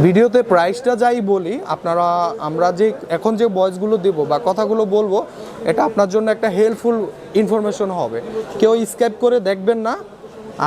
ভিডিওতে প্রাইসটা যাই বলি আপনারা আমরা যে এখন যে ভয়েসগুলো দেব বা কথাগুলো বলব এটা আপনার জন্য একটা হেল্পফুল ইনফরমেশন হবে। কেউ স্ক্যাপ করে দেখবেন না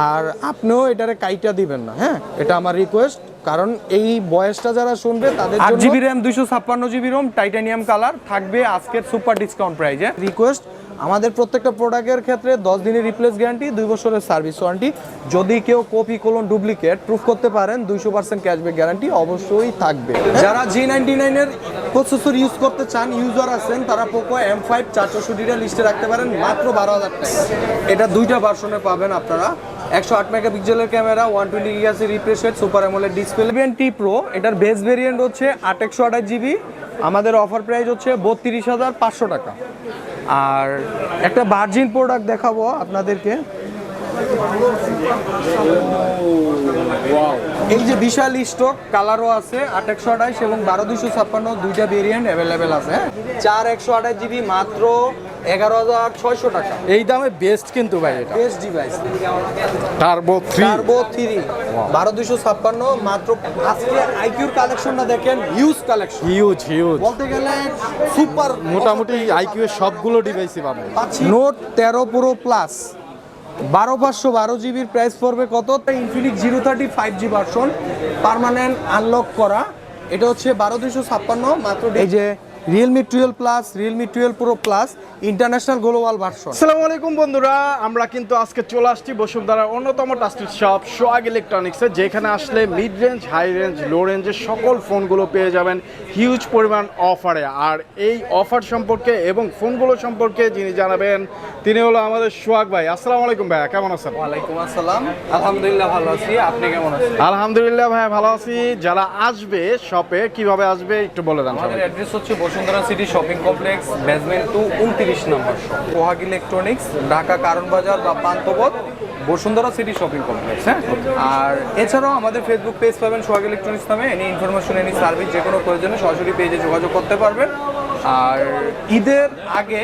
আর আপনিও এটারে কাইটা দিবেন না হ্যাঁ? এটা আমার রিকোয়েস্ট কারণ এই বয়সটা যারা শুনবে তাদের আট জিবি র্যাম দুইশো ছাপ্পান্ন জিবি রোম টাইটানিয়াম কালার থাকবে আজকের সুপার ডিসকাউন্ট প্রাইজে রিকোয়েস্ট আমাদের প্রত্যেকটা প্রোডাক্টের ক্ষেত্রে দশ দিনের রিপ্লেস গ্যারান্টি দুই বছরের সার্ভিস ওয়ারেন্টি যদি কেউ কপি কোলন ডুপ্লিকেট প্রুফ করতে পারেন, দুইশো পার্সেন্ট ক্যাশব্যাক গ্যারান্টি অবশ্যই থাকবে। যারা জি নাইনটি নাইনের প্রসেসর ইউজ করতে চান ইউজার আছেন, তারা পোকো এম ফাইভ চারশো চৌষট্টিটা লিস্টে রাখতে পারেন, মাত্র বারো হাজার টাকা। এটা দুইটা ভার্সনে পাবেন আপনারা। একশো আট মেগাপিক্সেলের camera one twenty গিগাসের refresh rate super amoled display T pro এটার বেস ভেরিয়েন্ট হচ্ছে আট একশো আঠাশ জিবি আমাদের অফার প্রাইস হচ্ছে বত্রিশ হাজার পাঁচশো টাকা। আর একটা বার্জিন প্রোডাক্ট দেখাবো আপনাদেরকে এই যে বিশাল স্টক কালারও আছে, আট একশো আঠাইশ এবং বারো দুইশো ছাপ্পান্ন, দুইটা ভেরিয়েন্ট অ্যাভেলেবেল আছে হ্যাঁ? চার একশো আঠাশ জিবি মাত্র এগারো হাজার ছয়শো টাকা। এই দামে বেস্ট কিন্তু ভাই এটা। Best device turbo three turbo three বারো দুশো ছাপ্পান্ন মাত্র আজকে আইকিউর কালেকশনটা দেখেন হিউজ কালেকশন হিউজ হিউজ বলতে গেলে সুপার মোটামুটি আইকিউ এর সবগুলো ডিভাইসই পাবেন। নোট তেরো প্রো প্লাস বারো পাঁচশো বারো জিবির প্রাইস পড়বে কত? Infinix zero thirty five G version permanent unlock করা। এটা হচ্ছে বারো দুশো ছাপ্পান্ন মাত্র এই যে Realme twelve plus Realme twelve pro plus international global version আসসালামু আলাইকুম বন্ধুরা আমরা কিন্তু আজকে চলে আসছি বসুন্ধরার অন্যতম টাস্টির শপ সোয়াগ ইলেকট্রনিক্সে যেখানে আসলে mid range high range low রেঞ্জের সকল ফোনগুলো পেয়ে যাবেন হিউজ পরিমাণ অফারে আর এই অফার সম্পর্কে এবং ফোনগুলো সম্পর্কে যিনি জানাবেন তিনি হলো আমাদের সোহাগ ভাই। আসসালামু আলাইকুম ভাইয়া কেমন আছেন? ওয়ালাইকুম আসসালাম। আলহামদুলিল্লাহ ভালো আছি। আপনি কেমন আছেন? আলহামদুলিল্লাহ ভাইয়া ভালো আছি। যারা আসবে শপে কীভাবে আসবে একটু বলে দেন আমাদের অ্যাড্রেস হচ্ছে Bashundhara city shopping complex basement two, উনত্রিশ নম্বর সোহাগ ইলেকট্রনিক্স, ঢাকা কারণ বাজার বা Panthapath Bashundhara city shopping complex হ্যাঁ? আর এছাড়াও আমাদের ফেসবুক পেজ পাবেন সোহাগ ইলেকট্রনিক্স নামে। এনি ইনফরমেশন এনি সার্ভিস যে কোনো প্রয়োজনে সরাসরি পেজে যোগাযোগ করতে পারবেন। আর ঈদের আগে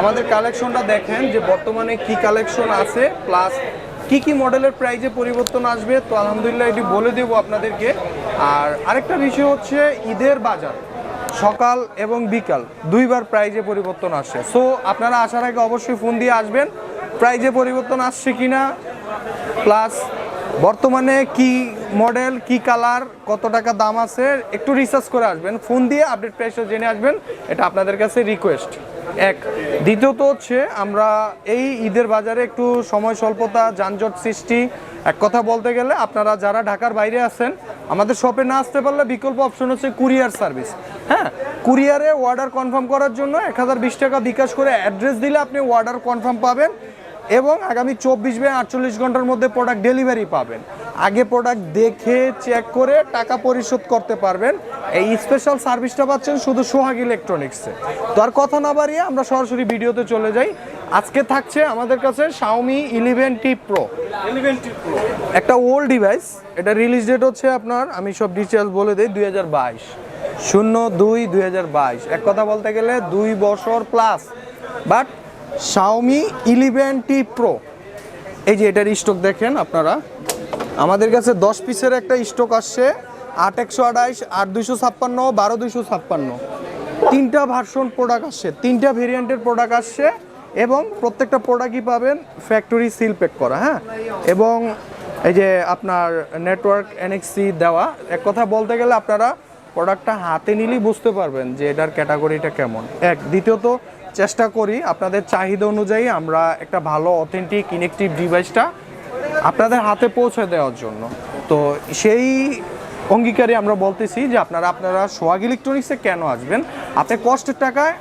আমাদের কালেকশনটা দেখেন যে বর্তমানে কি কালেকশন আছে প্লাস কি কি মডেলের প্রাইজে পরিবর্তন আসবে, তো আলহামদুলিল্লাহ এটি বলে দেবো আপনাদেরকে। আর আরেকটা বিষয় হচ্ছে ঈদের বাজার। সকাল এবং বিকাল দুইবার প্রাইজে পরিবর্তন আসে সো আপনারা আসার আগে অবশ্যই ফোন দিয়ে আসবেন, প্রাইজে পরিবর্তন আসছে কি না প্লাস বর্তমানে কি মডেল কি কালার কত টাকা দাম আছে, একটু রিসার্চ করে আসবেন। ফোন দিয়ে আপডেট প্রাইসটা জেনে আসবেন, এটা আপনাদের কাছে রিকোয়েস্ট এক। দ্বিতীয়ত হচ্ছে আমরা এই ঈদের বাজারে একটু সময় স্বল্পতা, যানজট সৃষ্টি। এক কথা বলতে গেলে আপনারা যারা ঢাকার বাইরে আছেন, আমাদের শপে না আসতে পারলে বিকল্প অপশন হচ্ছে কুরিয়ার সার্ভিস। হ্যাঁ কুরিয়ারে অর্ডার কনফার্ম করার জন্য এক হাজার বিশ টাকা বিকাশ করে অ্যাড্রেস দিলে আপনি অর্ডার কনফার্ম পাবেন এবং আগামী চব্বিশ বা আটচল্লিশ ঘণ্টার মধ্যে প্রোডাক্ট ডেলিভারি পাবেন। আগে প্রোডাক্ট দেখে চেক করে টাকা পরিশোধ করতে পারবেন। এই স্পেশাল সার্ভিসটা পাচ্ছেন শুধু সোহাগ ইলেকট্রনিক্সে তো আর কথা না বাড়িয়ে আমরা সরাসরি ভিডিওতে চলে যাই। আজকে থাকছে আমাদের কাছে Xiaomi eleven T pro eleven T pro একটা ওল্ড ডিভাইস এটা রিলিজ ডেট হচ্ছে আপনার আমি সব ডিটেলস বলে দিই দুই হাজার বাইশ। শূন্য দুই দুই হাজার বাইশ। এক কথা বলতে গেলে দুই বছর plus but Xiaomi eleven T pro এই যে এটার স্টক দেখেন আপনারা। আমাদের কাছে দশ পিসের একটা স্টক আসছে, আট একশো আঠাইশ, আট দুইশো ছাপ্পান্ন, বারো দুইশো ছাপ্পান্ন। তিনটা ভার্সন প্রোডাক্ট আসছে, তিনটা ভেরিয়েন্টের প্রোডাক্ট আসছে এবং প্রত্যেকটা প্রোডাক্টই পাবেন ফ্যাক্টরি সিল প্যাক করা হ্যাঁ? এবং এই যে আপনার নেটওয়ার্ক এনএক্সি দেওয়া, এক কথা বলতে গেলে আপনারা প্রোডাক্টটা হাতে নিলেই বুঝতে পারবেন যে এটার ক্যাটাগরিটা কেমন। এক, দ্বিতীয়ত চেষ্টা করি আপনাদের চাহিদা অনুযায়ী আমরা একটা ভালো অথেন্টিক ইনেকটিভ ডিভাইসটা আপনাদের হাতে পৌঁছে দেওয়ার জন্য। তো সেই অঙ্গীকারে আমরা বলতেছি যে আপনারা আপনারা সোয়াগ ইলেকট্রনিক্সে কেন আসবেন? আপনি কষ্টের টাকায়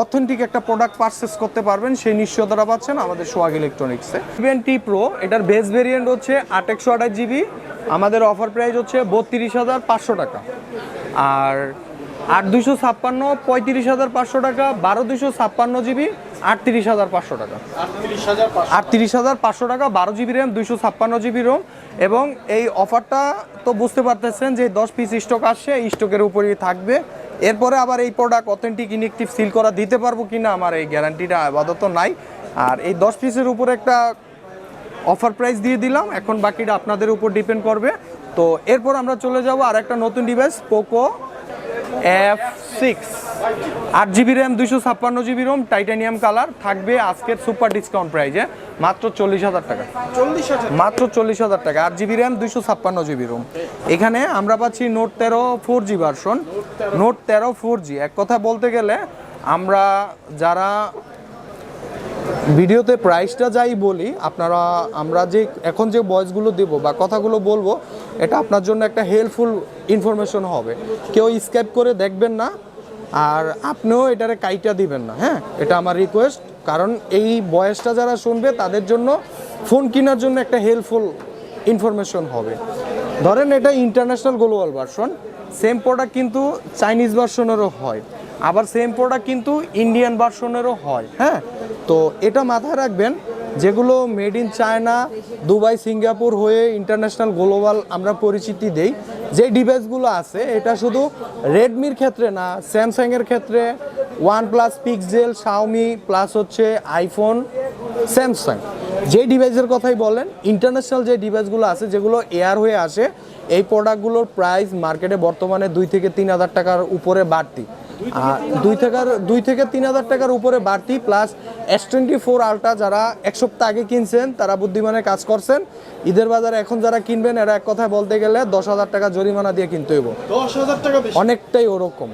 অথেন্টিক একটা প্রোডাক্ট পারচেস করতে পারবেন, সেই নিশ্চয়তাটা পাচ্ছেন আমাদের সোয়াগ ইলেকট্রনিক্সে। ইভেন টি প্রো এটার বেস ভেরিয়েন্ট হচ্ছে আট একশো জিবি আমাদের অফার প্রাইস হচ্ছে বত্রিশ হাজার পাঁচশো টাকা। আর আট দুশো ছাপ্পান্ন, পঁয়ত্রিশ হাজার পাঁচশো টাকা, বারো দুশো ছাপ্পান্ন জিবি, আটত্রিশ হাজার পাঁচশো টাকা। আটত্রিশ হাজার পাঁচশো টাকা, বারো জিবি র্যাম দুইশো ছাপ্পান্ন জিবি রোম এবং এই অফারটা তো বুঝতে পারতেছেন যে দশ পিস স্টক আসছে স্টকের উপরেই থাকবে। এরপরে আবার এই প্রোডাক্ট অথেন্টিক ইনেকটিভ সিল করা দিতে পারব কি না আমার এই গ্যারান্টিটা আপাতত নাই। আর এই দশ পিসের উপরে একটা অফার প্রাইস দিয়ে দিলাম, এখন বাকিটা আপনাদের উপর ডিপেন্ড করবে। তো এরপর আমরা চলে যাব আর একটা নতুন ডিভাইস পোকো এফ সিক্স আট জিবি র্যাম দুইশো ছাপ্পান্ন জিবি রোম টাইটানিয়াম কালার থাকবে আজকের সুপার ডিসকাউন্ট প্রাইজে মাত্র চল্লিশ হাজার টাকা। মাত্র চল্লিশ হাজার টাকা। আট জিবি র্যাম দুইশো ছাপ্পান্ন জিবি রোম এখানে আমরা পাচ্ছি নোট তেরো ফোর জি ভার্সন নোট তেরো। ফোর জি এক কথা বলতে গেলে আমরা যারা ভিডিওতে প্রাইসটা যাই বলি, আপনারা, আমরা যে, এখন যে ভয়েসগুলো দেব বা কথাগুলো বলব, এটা আপনার জন্য একটা হেল্পফুল ইনফরমেশন হবে। কেউ স্ক্যাপ করে দেখবেন না, আর আপনিও এটারে কাইটা দিবেন না হ্যাঁ? এটা আমার রিকোয়েস্ট কারণ এই বয়সটা যারা শুনবে, তাদের জন্য ফোন কেনার জন্য একটা হেল্পফুল ইনফরমেশন হবে। ধরেন এটা international global version same product কিন্তু চাইনিজ ভার্সনেরও হয়। আবার সেম প্রোডাক্ট কিন্তু ইন্ডিয়ান ভার্সনেরও হয় হ্যাঁ? তো এটা মাথায় রাখবেন, যেগুলো made in China Dubai Singapore হয়ে ইন্টারন্যাশনাল গ্লোবাল আমরা পরিচিতি দেই যে ডিভাইসগুলো আছে, এটা শুধু রেডমির ক্ষেত্রে না স্যামসাংয়ের ক্ষেত্রে OnePlus Pixel Xiaomi plus হচ্ছে আইফোন স্যামসাং যে ডিভাইসের কথাই বলেন ইন্টারন্যাশনাল যে ডিভাইসগুলো আছে, যেগুলো এয়ার হয়ে আসে, এই প্রোডাক্টগুলোর প্রাইস মার্কেটে বর্তমানে দুই থেকে তিন হাজার টাকার উপরে বাড়তি। দুই থেকে দুই থেকে তিন হাজার টাকার উপরে বাড়তি plus S twenty four ultra যারা এক সপ্তাহ আগে কিনছেন তারা বুদ্ধিমানের কাজ করছেন। ঈদের বাজারে এখন যারা কিনবেন এরা এক কথায় বলতে গেলে দশ হাজার টাকা জরিমানা দিয়ে কিনতে হইব। দশ হাজার টাকা অনেকটাই ওরকম।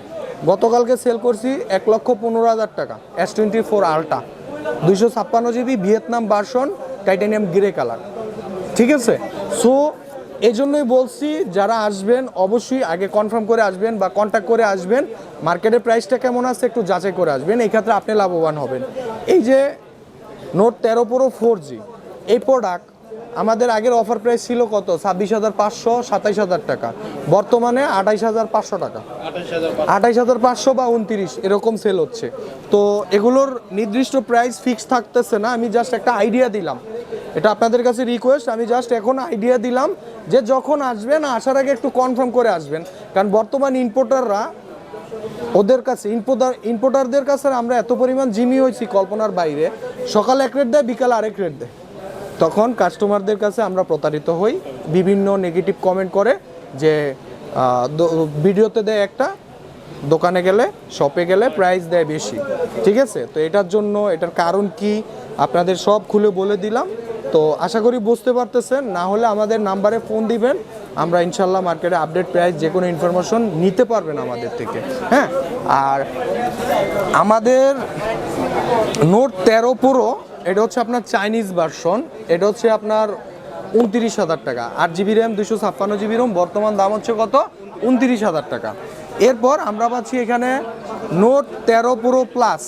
গতকালকে সেল করছি এক লক্ষ পনেরো হাজার টাকা এস টোয়েন্টি ফোর আলটা দুইশো ছাপ্পান্ন GB Vietnam version titanium grey colour ঠিক আছে? সো এই জন্যই বলছি যারা আসবেন অবশ্যই আগে কনফার্ম করে আসবেন বা কন্ট্যাক্ট করে আসবেন। মার্কেটের প্রাইসটা কেমন আছে একটু যাচাই করে আসবেন। এই ক্ষেত্রে আপনি লাভবান হবেন। এই যে নোট তেরো প্রো ফোর জি এই প্রোডাক্ট আমাদের আগের অফার প্রাইস ছিল কত? ছাব্বিশ হাজার পাঁচশো সাতাইশ হাজার টাকা। বর্তমানে আঠাইশ হাজার পাঁচশো টাকা। আঠাইশ হাজার পাঁচশো। বা উনত্রিশ এরকম সেল হচ্ছে। তো এগুলোর নির্দিষ্ট প্রাইস ফিক্স থাকতেছে না। আমি জাস্ট একটা আইডিয়া দিলাম। এটা আপনাদের কাছে রিকোয়েস্ট আমি জাস্ট এখন আইডিয়া দিলাম যে যখন আসবেন, আসার আগে একটু কনফার্ম করে আসবেন। কারণ বর্তমান ইম্পোর্টাররা ওদের কাছে ইম্পোর্টার ইম্পোর্টারদের কাছে আমরা এত পরিমাণ জিমি হয়েছি কল্পনার বাইরে। সকাল এক রেট দেয়, বিকাল আরেক রেট দেয়। তখন কাস্টমারদের কাছে আমরা প্রতারিত হই, বিভিন্ন নেগেটিভ কমেন্ট করে যে ভিডিওতে দেয় একটা, দোকানে গেলে শপে গেলে প্রাইস দেয় বেশি। ঠিক আছে? তো এটার জন্য, এটার কারণ কি? আপনাদের সব খুলে বলে দিলাম। তো আশা করি বুঝতে পারতেছেন, না হলে আমাদের নাম্বারে ফোন দিবেন, আমরা ইনশাল্লাহ মার্কেটে আপডেট প্রাইস যে কোনো ইনফরমেশন নিতে পারবেন আমাদের থেকে হ্যাঁ? আর আমাদের নোট তেরো পুরো এটা হচ্ছে আপনার চাইনিজ ভার্সন এটা হচ্ছে আপনার উনত্রিশ হাজার টাকা, আট জিবি র্যাম দুশো ছাপ্পান্ন জিবি রোম বর্তমান দাম হচ্ছে কত? উনত্রিশ হাজার টাকা। এরপর আমরা পাচ্ছি এখানে নোট তেরো পুরো প্লাস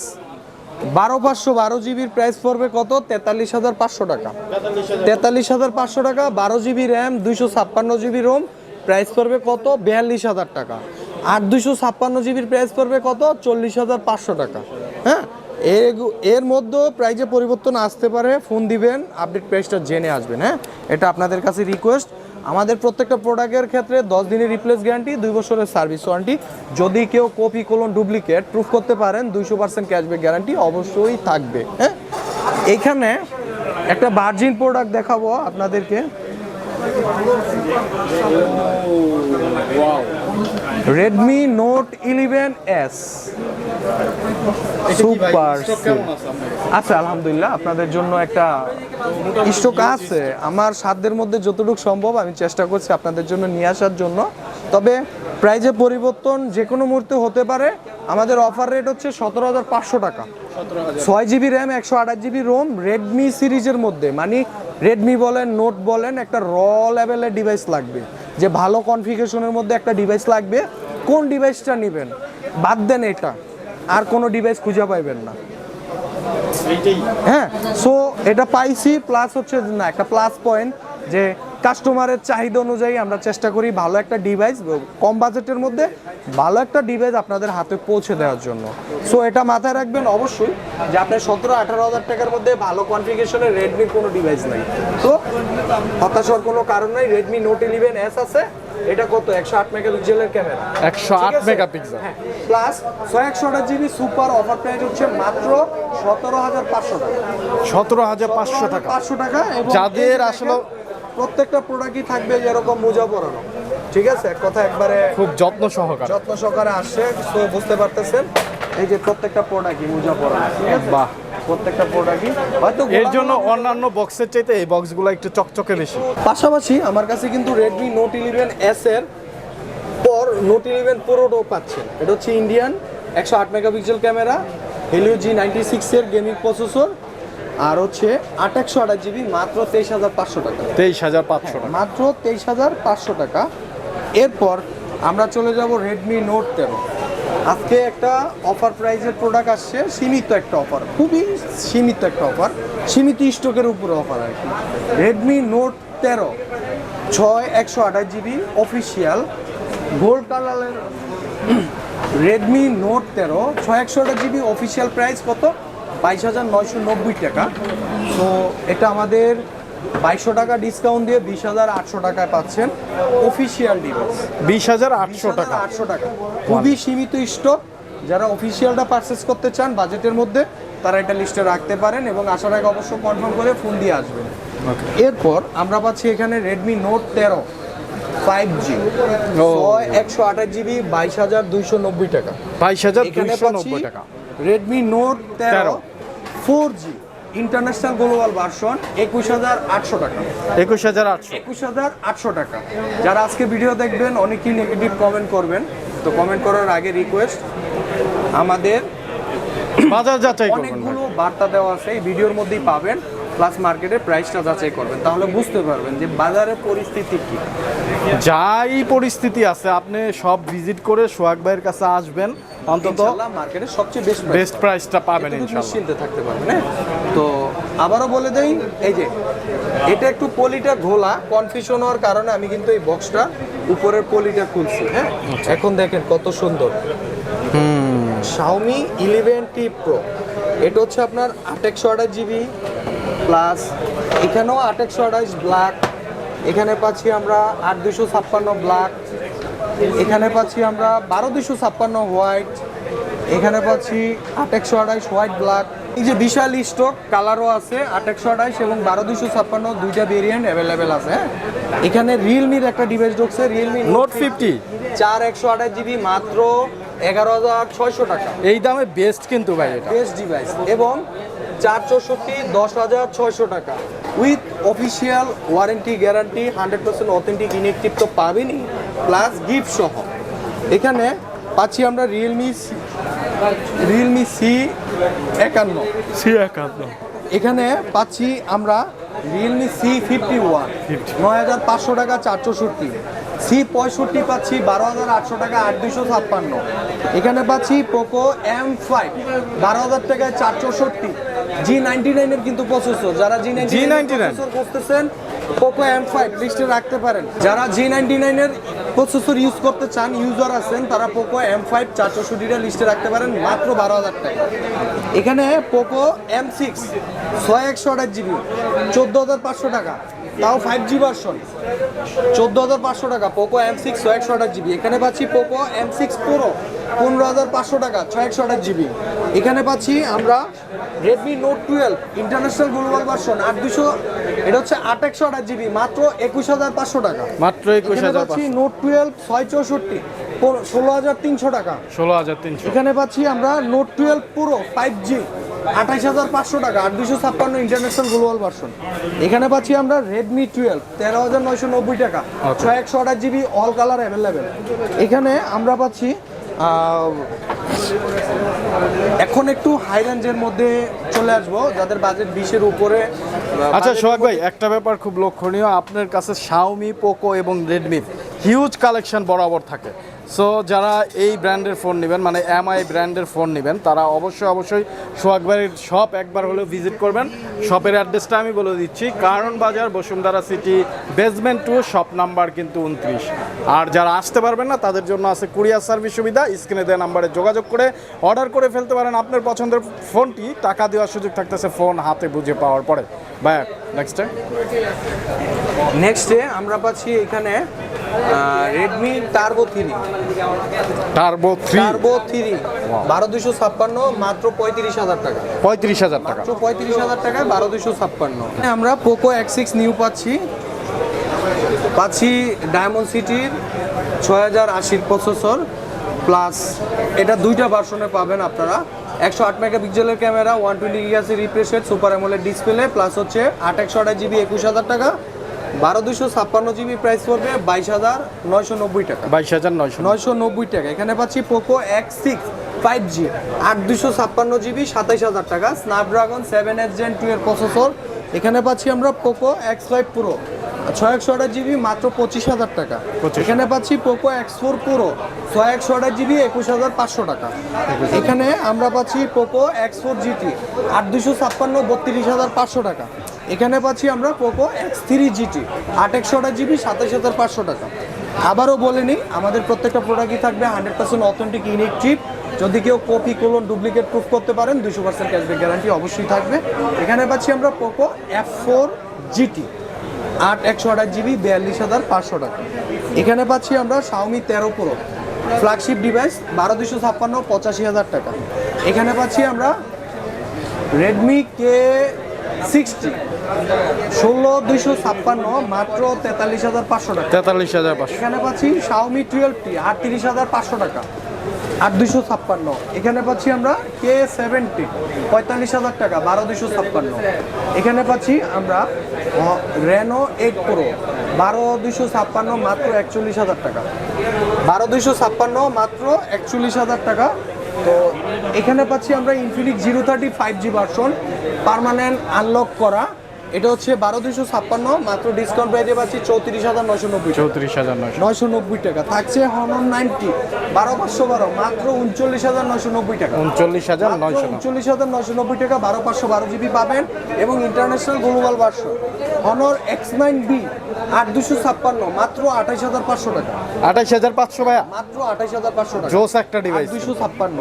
বারো পাঁচশো বারো জিবির প্রাইস পড়বে কত? তেতাল্লিশ হাজার পাঁচশো টাকা। তেতাল্লিশ হাজার পাঁচশো টাকা, বারো জিবি র্যাম দুইশো ছাপ্পান্ন জিবি রোম প্রাইস পড়বে কত? বিয়াল্লিশ হাজার টাকা। আর দুইশো ছাপ্পান্ন জিবির প্রাইস পড়বে কত? চল্লিশ হাজার পাঁচশো টাকা। হ্যাঁ? এর- এর মধ্যেও প্রাইজে পরিবর্তন আসতে পারে। ফোন দিবেন আপডেট প্রাইসটা জেনে আসবেন হ্যাঁ? এটা আপনাদের কাছে রিকোয়েস্ট আমাদের প্রত্যেকটা প্রোডাক্টের ক্ষেত্রে দশ দিনের রিপ্লেস গ্যারান্টি দুই বছরের সার্ভিস ওয়ারেন্টি যদি কেউ কপি কোলন ডুপ্লিকেট প্রুফ করতে পারেন, দুইশো পার্সেন্ট ক্যাশব্যাক গ্যারান্টি অবশ্যই থাকবে হ্যাঁ? এইখানে একটা বার্জিন প্রোডাক্ট দেখাবো আপনাদেরকে। Redmi note eleven S super আচ্ছা আলহামদুলিল্লাহ। আপনাদের জন্য একটা স্টক আছে। আমার সাধ্যের মধ্যে যতটুকু সম্ভব আমি চেষ্টা করছি আপনাদের জন্য নিয়ে আসার জন্য। তবে প্রাইজে পরিবর্তন যে কোনো মুহূর্তে হতে পারে। আমাদের অফার রেট হচ্ছে সতেরো হাজার পাঁচশো টাকা। ছয় জিবি র্যাম একশো আঠাশ জিবি রোম রেডমি সিরিজের মধ্যে। মানে রেডমি বলেন নোট বলেন একটা র লেভেলের ডিভাইস লাগবে। যে ভালো কনফিগেশনের মধ্যে একটা ডিভাইস লাগবে কোন ডিভাইসটা নেবেন? বাদ দেন এটা। আর কোনো ডিভাইস খুঁজে পাইবেন না। হ্যাঁ সো এটা পাইছি প্লাস হচ্ছে না একটা প্লাস পয়েন্ট যে কাস্টমারের চাহিদা অনুযায়ী আমরা চেষ্টা করি ভালো একটা ডিভাইস কম বাজেটের মধ্যে ভালো একটা ডিভাইস আপনাদের হাতে পৌঁছে দেওয়ার জন্য। সো এটা মাথায় রাখবেন অবশ্যই যে আপনার সতেরো আঠারো হাজার টাকার মধ্যে ভালো কনফিগারেশনের রেডমির কোনো ডিভাইস নাই। তো হতাশার কোনো কারণ নাই রেডমি নোট ইলেভেন এস আছে। এটা কত? একশো আট মেগাপিক্সেলের ক্যামেরা একশো আট মেগাপিক্সেল। হ্যাঁ প্লাস ছয় একশো আঠাশ জিবি সুপার অফার প্রাইস হচ্ছে মাত্র সতেরো হাজার পাঁচশো টাকা। সতেরো হাজার পাঁচশো টাকা। পাঁচশো টাকা যাদের আসলে- প্রত্যেকটা প্রোডাক্টই থাকবে যেরকম মোজা পরানো। ঠিক আছে? কথা একবারে খুব যত্ন সহকারে। যত্ন সহকারে আসছে তো বুঝতে পারতেছেন? এই যে প্রত্যেকটা প্রোডাক্টই মোজা পরা ঠিক আছে? বাহ। প্রত্যেকটা প্রোডাক্টই হয়তো এর জন্য অন্যান্য বক্সের চাইতে এই বক্সগুলো একটু চকচকে বেশি। পাশাপাশি আমার কাছে কিন্তু রেডমি নোট ইলেভেন এস এর পর নোট ইলেভেন প্রোটাও পাচ্ছেন। এটা হচ্ছে ইন্ডিয়ান একশো আট megapixel camera Helio G ninety সিক্সের গেমিং প্রসেসর আর হচ্ছে আট একশো আঠাশ জিবি মাত্র তেইশ হাজার পাঁচশো টাকা। তেইশ হাজার পাঁচশো টাকা। মাত্র তেইশ হাজার পাঁচশো টাকা। এরপর আমরা চলে যাব রেডমি নোট তেরো। আজকে একটা অফার প্রাইজের প্রোডাক্ট আসছে সীমিত একটা অফার খুবই সীমিত একটা অফার সীমিত স্টকের উপরে অফার আর কি। রেডমি নোট তেরো ছয় একশো আঠাশ জিবি অফিসিয়াল গোল্ড কালারের রেডমি নোট তেরো ছয় একশো আঠাশ জিবি অফিসিয়াল প্রাইস কত? বাইশ হাজার নয়শো নব্বই টাকা। তো এটা আমাদের বাইশশো টাকা ডিসকাউন্ট দিয়ে বিশ হাজার আটশো টাকায় পাচ্ছেন অফিসিয়াল ডিভাইস বিশ হাজার আটশো টাকা। আটশো টাকা। খুবই সীমিত স্টক যারা অফিসিয়ালটা পারচেস করতে চান বাজেটের মধ্যে তারা এটা লিস্টে রাখতে পারেন এবং আসার আগে অবশ্যই কনফার্ম করে ফোন দিয়ে আসবেন। এরপর আমরা পাচ্ছি এখানে রেডমি নোট তেরো ফাইভ জি। একশো আঠাশ জিবি বাইশ হাজার দুইশো নব্বই টাকা। বাইশ হাজার দুইশো নব্বই টাকা। রেডমি নোট তেরো। Four G international global version একুশ হাজার আটশো টাকা। একুশ হাজার আটশো। একুশ হাজার আটশো টাকা। যারা আজকে ভিডিও দেখবেন অনেকেই নেগেটিভ কমেন্ট করবেন। তো কমেন্ট করার আগে রিকোয়েস্ট আমাদের বাজার যাচাই অনেকগুলো বার্তা দেওয়া আছে এই ভিডিওর মধ্যেই পাবেন। প্লাস মার্কেটের প্রাইসটা যাচাই করবেন। তাহলে বুঝতে পারবেন যে বাজারের পরিস্থিতি কি। যাই পরিস্থিতি আছে আপনি সব ভিজিট করে সোহাগ ভাইয়ের কাছে আসবেন অন্তত মার্কেটের সবচেয়ে বেস্ট বেস্ট প্রাইসটা পাবেন নিশ্চিন্তে থাকতে পারবেন হ্যাঁ? তো আবারও বলে দেই এই যে এটা একটু পলিটা ঘোলা কনফিউশন হওয়ার কারণে আমি কিন্তু এই বক্সটা উপরের পলিটা খুলছি হ্যাঁ? এখন দেখেন কত সুন্দর। শাওমি ইলেভেন টি প্রো এটা হচ্ছে আপনার আট একশো আঠাশ জিবি প্লাস এখানেও আট একশো আঠাইশ ব্ল্যাক এখানে পাচ্ছি আমরা আট দুশো ছাপ্পান্ন ব্ল্যাক এখানে পাচ্ছি আমরা বারো দুশো ছাপ্পান্ন হোয়াইট এখানে পাচ্ছি আট একশো আঠাইশ হোয়াইট ব্ল্যাক। এই যে বিশাল স্টক কালারও আছে আট একশো আঠাইশ এবং বারো দুশো ছাপ্পান্ন দুইটা ভেরিয়েন্ট অ্যাভেলেবেল আছে হ্যাঁ? এখানে রিয়েলমির একটা ডিভাইস ঢুকছে রিয়েলমি নোট ফিফটি চার একশো আঠাশ জিবি মাত্র এগারো হাজার ছয়শো টাকা। এই দামে বেস্ট কিন্তু ভাই এটা। বেস্ট ডিভাইস এবং চার চৌষট্টি দশ হাজার ছয়শো টাকা। With official warranty guarantee hundred percent authentic inactive তো পাবেনই প্লাস গিফট সহ। এখানে পাচ্ছি আমরা রিয়েলমি রিয়েলমি সি একান্ন। সি একান্ন। এখানে পাচ্ছি আমরা রিয়েলমি সি ফিফটি ওয়ান নয় হাজার পাঁচশো টাকা চার চৌষট্টি সি পঁয়ষট্টি পাচ্ছি বারো হাজার আটশো টাকা আট দুশো ছাপ্পান্ন। এখানে পাচ্ছি পোকো এম ফাইভ বারো হাজার টাকায় চার চৌষট্টি। জি নাইনটি নাইনের কিন্তু প্রসেসর যারা জি G99 করতেছেন পোকো এম ফাইভ লিস্টে রাখতে পারেন। যারা জি নাইনটি নাইনের প্রসেসর ইউজ করতে চান ইউজার আছেন তারা পোকো এম ফাইভ চার চৌষট্টিটা লিস্টে রাখতে পারেন মাত্র বারো হাজার টাকা এখানে পোকো এম সিক্স ছয় একশো আঠাশ জিবি চোদ্দ হাজার পাঁচশো টাকা। তাও ফাইভ জি ভার্সন চোদ্দ হাজার পাঁচশো টাকা পোকো এম সিক্স ছয় একশো আঠাশ জিবি এখানে পাচ্ছি পোকো এম সিক্স প্রো পনেরো হাজার পাঁচশো টাকা ছয় একশো আঠাশ জিবি এখানে পাচ্ছি আমরা Redmi note twelve international global version আট দুশো এটা হচ্ছে আট একশো আঠাশ জিবি মাত্র একুশ হাজার পাঁচশো টাকা। মাত্র একুশ হাজার পাচ্ছি নোট টুয়েলভ ছয় চৌষট্টি ষোলো হাজার তিনশো টাকা। ষোলো হাজার তিনশো। এখানে পাচ্ছি আমরা নোট টুয়েলভ পুরো ফাইভ জি আঠাইশ হাজার পাঁচশো টাকা আট দুশো ছাপ্পান্ন ইন্টারন্যাশনাল গ্লোবাল ভার্সন এখানে পাচ্ছি আমরা রেডমি টুয়েলভ তেরো হাজার নয়শো নব্বই টাকা ছয় একশো আঠাশ জিবি অল কালার অ্যাভেলেবেল এখানে আমরা পাচ্ছি এখন একটু হাই রেঞ্জের মধ্যে চলে আসব যাদের বাজেট বিশের উপরে আচ্ছা সোহাগ ভাই একটা ব্যাপার খুব লক্ষণীয় আপনার কাছে শাওমি পোকো এবং রেডমির হিউজ কালেকশন বরাবর থাকে। সো যারা এই ব্র্যান্ডের ফোন নেবেন মানে এমআই ব্র্যান্ডের ফোন নেবেন, তারা অবশ্যই অবশ্যই সোহাগ ভাইয়ের শপ একবার হলেও ভিজিট করবেন। শপের অ্যাড্রেসটা আমি বলে দিচ্ছি, Karwan Bazar, Bashundhara city basement two shop number কিন্তু উনত্রিশ। আর যারা আসতে পারবেন না, তাদের জন্য আছে কুরিয়ার সার্ভিস সুবিধা স্ক্রিনে দেওয়া নাম্বারে যোগাযোগ করে অর্ডার করে ফেলতে পারেন। আপনার পছন্দের ফোনটি টাকা দেওয়ার সুযোগ থাকতেছে ফোন হাতে বুঝে পাওয়ার পরে। ভাই নেক্সট নেক্সটে আমরা পাচ্ছি এখানে Redmi turbo three turbo three turbo three বারো দুশো ছাপ্পান্ন মাত্র পঁয়ত্রিশ হাজার টাকা। পঁয়ত্রিশ হাজার টাকা। মাত্র পঁয়ত্রিশ হাজার টাকায় বারো দুশো ছাপ্পান্ন। আমরা পোকো এক্স সিক্স নিউ পাচ্ছি। পাচ্ছি ডায়মন্ড সিটির ছয় হাজার আশির প্রসেসর প্লাস এটা দুইটা ভার্সনে পাবেন আপনারা। একশো আট মেগাপিক্সেলের camera one twenty গিগাসের refresh rate super amoled display plus হচ্ছে আট একশো আঠাশ জিবি একুশ হাজার টাকা। বারো দুশো ছাপ্পান্ন জিবি প্রাইস পড়বে বাইশ হাজার নয়শো নব্বই টাকা। বাইশ হাজার নয়শো নয়শো নব্বই টাকা। এখানে পাচ্ছি Poco X six five G আট দুশো ছাপ্পান্ন জিবি সাতাইশ হাজার টাকা। Snapdragon seven S gen two এর প্রসেসর এখানে পাচ্ছি আমরা পোকো এক্স ফাইভ প্রো ছয় একশো আঠাশ জিবি মাত্র পঁচিশ হাজার টাকা। এখানে পাচ্ছি পোকো এক্স ফোর প্রো ছয় একশো আঠাশ জিবি একুশ হাজার পাঁচশো টাকা। এখানে আমরা পাচ্ছি পোকো এক্স ফোর জিটি আট দুশো ছাপ্পান্ন বত্রিশ হাজার পাঁচশো টাকা। এখানে পাচ্ছি আমরা পোকো এক্স থ্রি জিটি আট একশো আঠাশ জিবি সাতাশ হাজার পাঁচশো টাকা। আবারও বলে নিই আমাদের প্রত্যেকটা প্রোডাক্টই থাকবে hundred percent authentic unique chip যদি কেউ কপি কোলন ডুপ্লিকেট প্রুফ করতে পারেন দুশো পার্সেন্ট ক্যাশব্যাক গ্যারান্টি অবশ্যই থাকবে। এখানে পাচ্ছি আমরা পোকো এফ ফোর জিটি আট একশো আঠাশ জিবি বিয়াল্লিশ হাজার পাঁচশো টাকা। এখানে পাচ্ছি আমরা শাওমি তেরো প্রো ফ্ল্যাগশিপ ডিভাইস বারো দুশো ছাপ্পান্ন পঁচাশি হাজার টাকা। এখানে পাচ্ছি আমরা রেডমি কে সিক্সটি ষোলো দুইশো ছাপ্পান্ন মাত্র তেতাল্লিশ হাজার পাঁচশো টাকা। তেতাল্লিশ হাজার পাঁচশো। এখানে পাচ্ছি শাওমি টুয়েলভটি আটত্রিশ হাজার পাঁচশো টাকা। আট দুশো ছাপ্পান্ন। এখানে পাচ্ছি আমরা কে সেভেন্টি, পঁয়তাল্লিশ হাজার টাকা, বারো দুশো ছাপ্পান্ন। এখানে পাচ্ছি আমরা রেনো এইট প্রো বারো দুশো ছাপ্পান্ন মাত্র একচল্লিশ হাজার টাকা। বারো দুশো ছাপ্পান্ন মাত্র একচল্লিশ হাজার টাকা। তো এখানে পাচ্ছি আমরা Infinix zero thirty five G version permanent unlock করা। এটা হচ্ছে বারো দুশো ছাপ্পান্ন মাত্র ডিসকাউন্ট প্রাইজে পাচ্ছি চৌত্রিশ হাজার নশো নব্বই চৌত্রিশ হাজার নয়শো। নয়শো নব্বই টাকা। থাকছে হনন নাইনটি বারো পাঁচশো বারো মাত্র উনচল্লিশ হাজার নয়শো নব্বই টাকা। উনচল্লিশ হাজার নয়শো উনচল্লিশ হাজার নয়শো নব্বই টাকা বারো পাঁচশো বারো জিবি পাবেন এবং international global version Honor X nine B আট দুশো ছাপ্পান্ন মাত্র আঠাইশ হাজার পাঁচশো টাকা। আঠাইশ হাজার পাঁচশো ভাইয়া। মাত্র আঠাইশ হাজার পাঁচশো টাকা। জোস একটা ডিভাইস দুশো ছাপ্পান্ন।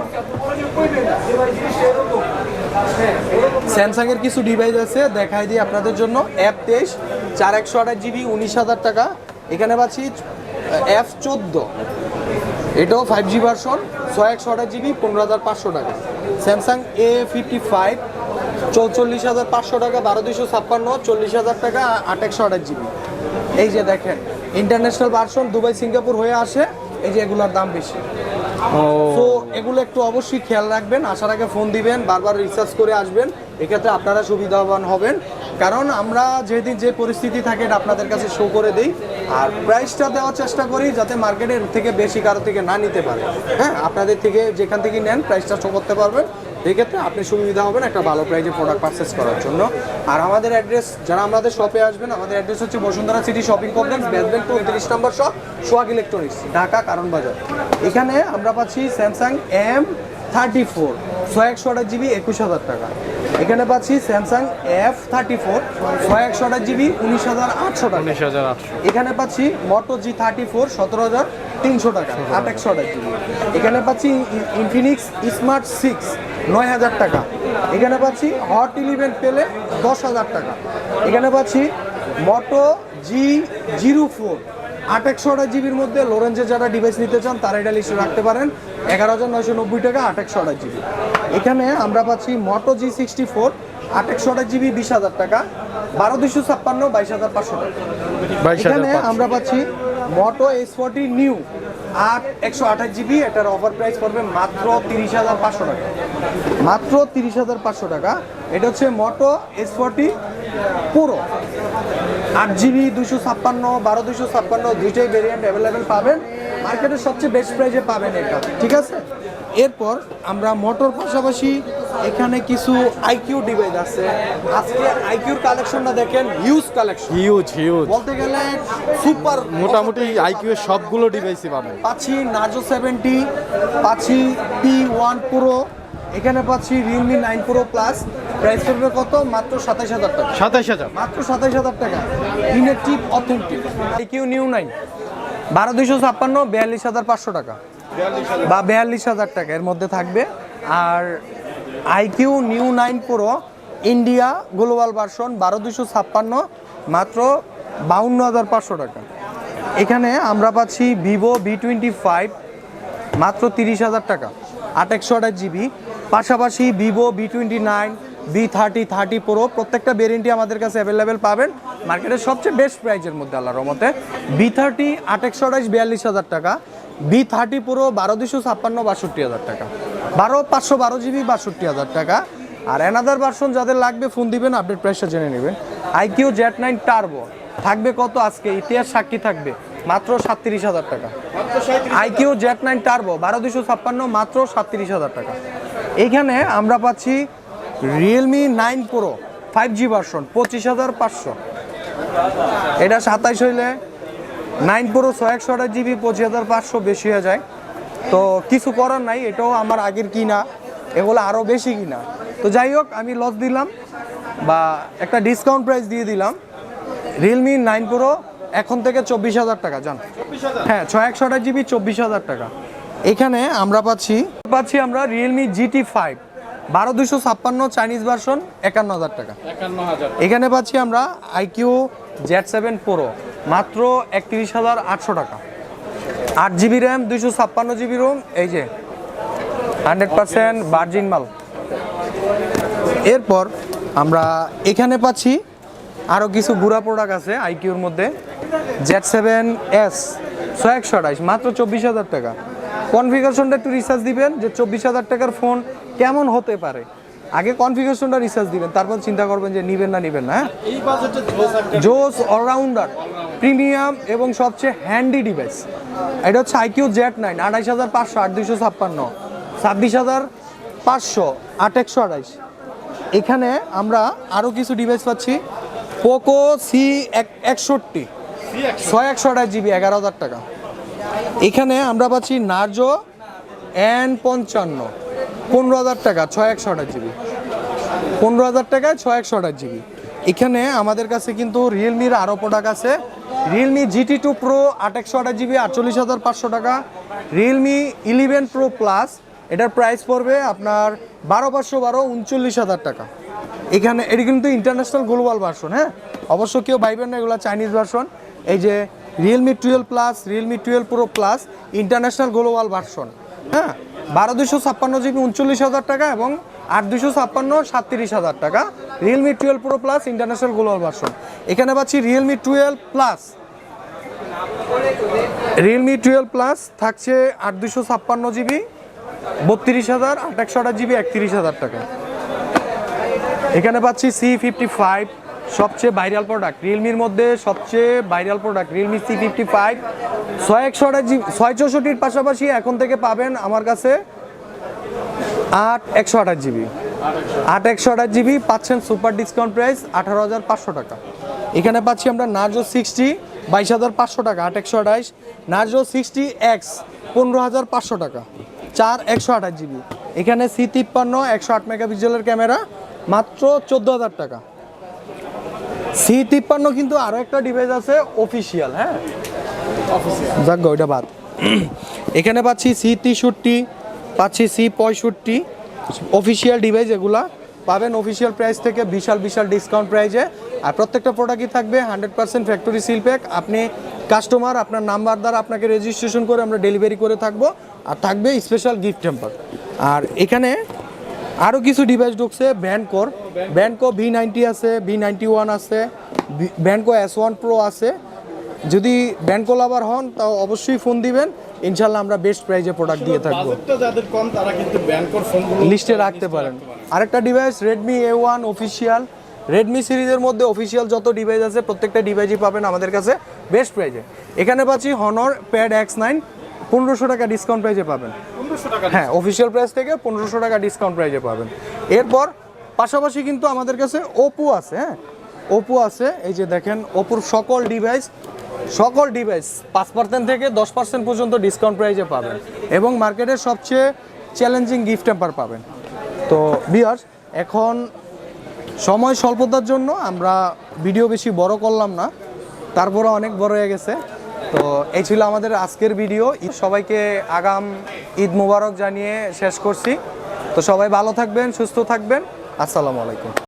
স্যামসাং এর কিছু ডিভাইস আছে, দেখাই দিই আপনাদের জন্য। অ্যাপ তেইশ, চার একশো আঠাশ জিবি, উনিশ হাজার টাকা। এখানে পাচ্ছি এফ চোদ্দ। এটাও ফাইভ জি ভার্সন ছয় একশো আঠাশ জিবি, পনেরো হাজার পাঁচশো টাকা। স্যামসাং এ ফিফটি ফাইভ চৌচল্লিশ হাজার পাঁচশো টাকা, বারো দুশো ছাপ্পান্ন, চল্লিশ হাজার টাকা, আট একশো আঠাশ জিবি। এই যে দেখেন ইন্টারন্যাশনাল ভার্সন দুবাই সিঙ্গাপুর হয়ে আসে, এই যে এগুলোর দাম বেশি। তো এগুলো একটু অবশ্যই খেয়াল রাখবেন। আসার আগে ফোন দিবেন, বারবার রিসার্চ করে আসবেন। এক্ষেত্রে আপনারা সুবিধাবান হবেন। কারণ আমরা যেদিন যে পরিস্থিতি থাকে আপনাদের কাছে শো করে দিই। আর প্রাইসটা দেওয়ার চেষ্টা করি, যাতে মার্কেটের থেকে বেশি কারও থেকে না নিতে পারে। হ্যাঁ আপনাদের থেকে যেখান থেকে নেন প্রাইসটা শো করতে পারবেন। এক্ষেত্রে আপনি সুবিধা হবেন একটা ভালো প্রাইজে প্রোডাক্ট পারচেস করার জন্য। আর আমাদের অ্যাড্রেস যারা আমাদের শপে আসবেন আমাদের অ্যাড্রেস হচ্ছে Bashundhara city shopping complex basement two উনত্রিশ নম্বর শপ সোয়াগ ইলেকট্রনিক্স ঢাকা কারণ বাজার। এখানে আমরা পাচ্ছি স্যামসাং এম থার্টি ফোর ছয় একশো আঠাশ জিবি একুশ হাজার টাকা। এখানে পাচ্ছি স্যামসাং এফ থার্টি ফোর ছয় একশো আঠাশ জিবি উনিশ হাজার আটশো টাকা। উনিশ হাজার আটশো। এখানে পাচ্ছি মটো জি থার্টি ফোর সতেরো হাজার তিনশো টাকা আট একশো আঠাশ জিবি এখানে পাচ্ছি ইনফিনিক্স স্মার্ট সিক্স নয় হাজার টাকা। এখানে পাচ্ছি হট ইলেভেন পেলে দশ হাজার টাকা। এখানে পাচ্ছি মটো জি জিরো ফোর আট একশো আঠাশ জিবির মধ্যে লোরেঞ্জের যারা ডিভাইস নিতে চান তারা এটা লিস্টে রাখতে পারেন। এগারো হাজার নয়শো নব্বই টাকা আট একশো আঠাশ জিবি। এখানে আমরা পাচ্ছি মটো জি সিক্সটি ফোর আট একশো আঠাশ জিবি বিশ হাজার টাকা। বারো দুশো ছাপ্পান্ন বাইশ হাজার পাঁচশো টাকা। এখানে আমরা পাচ্ছি মোটো এস ফোরটি নিউ আট একশো আঠাশ জিবি এটার অফার প্রাইস পড়বে মাত্র তিরিশ হাজার পাঁচশো টাকা। মাত্র তিরিশ হাজার পাঁচশো টাকা। এটা হচ্ছে মোটো এস ফোরটি পুরো আট জিবি দুশো ছাপ্পান্ন, বারো দুশো ছাপ্পান্ন, দুইটাই ভেরিয়েন্ট অ্যাভেলেবেল পাবেন। মার্কেটের সবচেয়ে বেস্ট প্রাইসে পাবেন এটা। ঠিক আছে? এরপর আমরা মোটর পাশাপাশি এখানে কিছু আইকিউ ডিভাইস আছে। আজকে আইকিউর কালেকশনটা দেখেন হিউজ কালেকশন হিউজ হিউজ বলতে গেলে সুপার মোটামুটি আইকিউ এর সবগুলো ডিভাইসই পাবেন পাচ্ছি নাজো সেভেন্টি পাচ্ছি পি ওয়ান প্রো এখানে পাচ্ছি Realme nine pro plus price পড়বে কত? মাত্র সাতাইশ হাজার টাকা। সাতাইশ হাজার। মাত্র সাতাইশ হাজার টাকা। Inactive authentic iQOO Neo nine বারো দুইশো ছাপ্পান্ন বিয়াল্লিশ হাজার পাঁচশো টাকা। বা বিয়াল্লিশ হাজার টাকা, এর মধ্যে থাকবে। আর iQOO Neo nine pro, India global version বারো দুশো ছাপ্পান্ন, মাত্র বাউন্ন হাজার পাঁচশো টাকা। এখানে আমরা পাচ্ছি ভিভো ভি টোয়েন্টি ফাইভ, মাত্র তিরিশ হাজার টাকা, আট একশো আঠাশ জিবি। পাশাপাশি Vivo V twenty nine B thirty thirty pro, প্রত্যেকটা ভেরিয়েন্টই আমাদের কাছে অ্যাভেলেবেল পাবেন। মার্কেটের সবচেয়ে বেস্ট প্রাইজের মধ্যে, আল্লাহর রহমতে। বি থার্টি, আট একশো আঠাইশ বিয়াল্লিশ হাজার টাকা। বি থার্টি পুরো বারো দুশো ছাপ্পান্ন, বাষট্টি হাজার টাকা। বারো পাঁচশো বারো জিবি, বাষট্টি হাজার টাকা। আর অ্যানাদার ভার্সন যাদের লাগবে ফোন দিবেন আপডেট প্রাইসটা জেনে নেবেন। আইকিউ জেট নাইন টার্বো থাকবে কত আজকে? ইতিহাস সাক্ষী থাকবে। মাত্র সাতত্রিশ হাজার টাকা। আইকিউ জেট নাইন টার্বো বারো দুশো ছাপ্পান্ন, মাত্র সাতত্রিশ হাজার টাকা। এইখানে আমরা পাচ্ছি Realme nine pro five G version পঁচিশ হাজার পাঁচশো। এটা সাতাইশ হইলে নাইন প্রো ছয় একশো আঠাশ জিবি পঁচিশ হাজার পাঁচশো বেশি হয়ে যায়। তো কিছু করার নাই এটাও আমার আগের কিনা এগুলো আরও বেশি কিনা। তো যাই হোক আমি লস দিলাম বা একটা ডিসকাউন্ট প্রাইস দিয়ে দিলাম। রিয়েলমি নাইন প্রো এখন থেকে চব্বিশ হাজার টাকা জান। হ্যাঁ ছয় একশো আঠাশ জিবি চব্বিশ হাজার টাকা। এখানে আমরা পাচ্ছি পাচ্ছি আমরা রিয়েলমি জিটি ফাইভ বারো দুশো ছাপ্পান্ন চাইনিজ ভার্সন একান্ন হাজার টাকা। একান্ন হাজার। এখানে পাচ্ছি আমরা আইকিউ জেড সেভেন প্রো মাত্র একত্রিশ হাজার আটশো টাকা। আট জিবি র্যাম দুইশো ছাপ্পান্ন জিবি রোম এই যে হান্ড্রেড পার্সেন্ট বার্জিন মাল। এরপর আমরা এখানে পাচ্ছি আরও কিছু গুড়া প্রোডাক্ট আছে আইকিউর মধ্যে। জেড সেভেন এস ছয় একশো আঠাইশ মাত্র চব্বিশ হাজার টাকা। কনফিগারেশনটা একটু রিসার্চ দিবেন যে চব্বিশ হাজার টাকার ফোন কেমন হতে পারে। আগে কনফিগারেশনটা রিসার্চ দিবেন তারপর চিন্তা করবেন যে নিবেন না নিবেন না হ্যাঁ? জোস অলরাউন্ডার প্রিমিয়াম এবং সবচেয়ে হ্যান্ডি ডিভাইস এটা হচ্ছে আইকিউ জেড নাইন আঠাইশ হাজার পাঁচশো আট দুইশো ছাপ্পান্ন ছাব্বিশ হাজার পাঁচশো আট একশো আঠাইশ। এখানে আমরা আরও কিছু ডিভাইস পাচ্ছি। পোকো সি একষট্টি ছয় একশো আঠাশ জিবি এগারো হাজার টাকা। এখানে আমরা পাচ্ছি নার্জো এন পঞ্চান্ন পনেরো হাজার টাকা, ছয় একশো আঠাশ জিবি। পনেরো হাজার টাকায় ছয় একশো আঠাশ জিবি। এখানে আমাদের কাছে কিন্তু রিয়েলমির আরও প্রোডাক্ট আছে। রিয়েলমি জিটি টু প্রো আট একশো আঠাশ জিবি, আটচল্লিশ হাজার পাঁচশো টাকা। রিয়েলমি ইলেভেন প্রো প্লাস এটার প্রাইস পড়বে আপনার বারো পাঁচশো বারো, উনচল্লিশ হাজার টাকা। এখানে এটি কিন্তু ইন্টারন্যাশনাল গ্লোবাল ভার্সন হ্যাঁ? অবশ্য কেউ ভাইবেন না, এগুলো চাইনিজ ভার্সন এই যে Realme twelve plus Realme twelve pro plus international global version হ্যাঁ? বারো দুশো ছাপ্পান্ন জিবি, উনচল্লিশ হাজার টাকা এবং আট দুশো ছাপ্পান্ন, সাতত্রিশ হাজার টাকা। Realme twelve pro plus international global version এখানে পাচ্ছি Realme twelve plus Realme twelve plus থাকছে আট দুশো ছাপ্পান্ন জিবি, বত্রিশ হাজার, আট একশো আঠাশ জিবি, একত্রিশ হাজার টাকা। এখানে পাচ্ছি সি ফিফটি ফাইভ সবচেয়ে ভাইরাল প্রোডাক্ট রিয়েলমির মধ্যে সবচেয়ে viral product Realme C fifty five ছয় একশো আঠাশ জিবি ছয় চৌষট্টির পাশাপাশি এখন থেকে পাবেন আমার কাছে আট, একশো আঠাশ জিবি। আট, একশো আঠাশ জিবি পাচ্ছেন সুপার ডিসকাউন্ট প্রাইস আঠারো হাজার পাঁচশো টাকা। এখানে পাচ্ছি আমরা নার্জো সিক্সটি বাইশ হাজার পাঁচশো টাকা, আট, একশো আঠাইশ নার্জো সিক্সটি এক্স পনেরো হাজার পাঁচশো টাকা, চার, একশো আঠাশ জিবি। এখানে সি তিপ্পান্ন, একশো আট মেগাপিক্সেলের ক্যামেরা, মাত্র চোদ্দ হাজার টাকা। সি তিপ্পান্ন কিন্তু আরও একটা ডিভাইস আছে অফিসিয়াল হ্যাঁ? যাক গো, ওইটা বাদ। এখানে পাচ্ছি সি তেষট্টি পাচ্ছি সি পঁয়ষট্টি। অফিসিয়াল ডিভাইস এগুলা। পাবেন অফিসিয়াল প্রাইস থেকে বিশাল বিশাল ডিসকাউন্ট প্রাইজে আর প্রত্যেকটা প্রোডাক্টই থাকবে hundred percent factory seal pack আপনি কাস্টমার আপনার নাম্বার দ্বারা আপনাকে রেজিস্ট্রেশন করে আমরা ডেলিভারি করে থাকব। আর থাকবে স্পেশাল গিফট টেম্পার আর এখানে আরও কিছু ডিভাইস ঢুকছে ব্যান্ডকোর ব্যান্ডকো ভি নাইনটি আছে ভি নাইনটি ওয়ান আছে ব্যান্ডকো এস ওয়ান প্রো আছে। যদি ব্যান্ডকো লাভার হন তাও অবশ্যই ফোন দিবেন। ইনশাল্লাহ আমরা বেস্ট প্রাইজে প্রোডাক্ট দিয়ে থাকব। যাদের কম তারা কিন্তু ফোনগুলো লিস্টে রাখতে পারেন। আরেকটা device Redmi A one official Redmi সিরিজের মধ্যে অফিসিয়াল যত ডিভাইস আছে প্রত্যেকটা ডিভাইসই পাবেন আমাদের কাছে বেস্ট প্রাইজে এখানে পাচ্ছি হনর প্যাড এক্স নাইন পনেরোশো টাকা ডিসকাউন্ট প্রাইজে পাবেন। হ্যাঁ অফিসিয়াল প্রাইস থেকে পনেরোশো টাকা ডিসকাউন্ট প্রাইজে পাবেন। এরপর পাশাপাশি কিন্তু আমাদের কাছে ওপো আছে হ্যাঁ? ওপো আছে এই যে দেখেন ওপোর সকল ডিভাইস সকল ডিভাইস পাঁচ পার্সেন্ট থেকে দশ পার্সেন্ট পর্যন্ত ডিসকাউন্ট প্রাইজে পাবেন। এবং মার্কেটের সবচেয়ে চ্যালেঞ্জিং গিফট টেম্পার পাবেন। তো বিয়ার্স এখন সময় স্বল্পতার জন্য আমরা ভিডিও বেশি বড় করলাম না। তারপরে অনেক বড় হয়ে গেছে। তো এই ছিল আমাদের আজকের ভিডিও। ঈদ সবাইকে আগাম ঈদ মুবারক জানিয়ে শেষ করছি। তো সবাই ভালো থাকবেন, সুস্থ থাকবেন। আসসালামু আলাইকুম।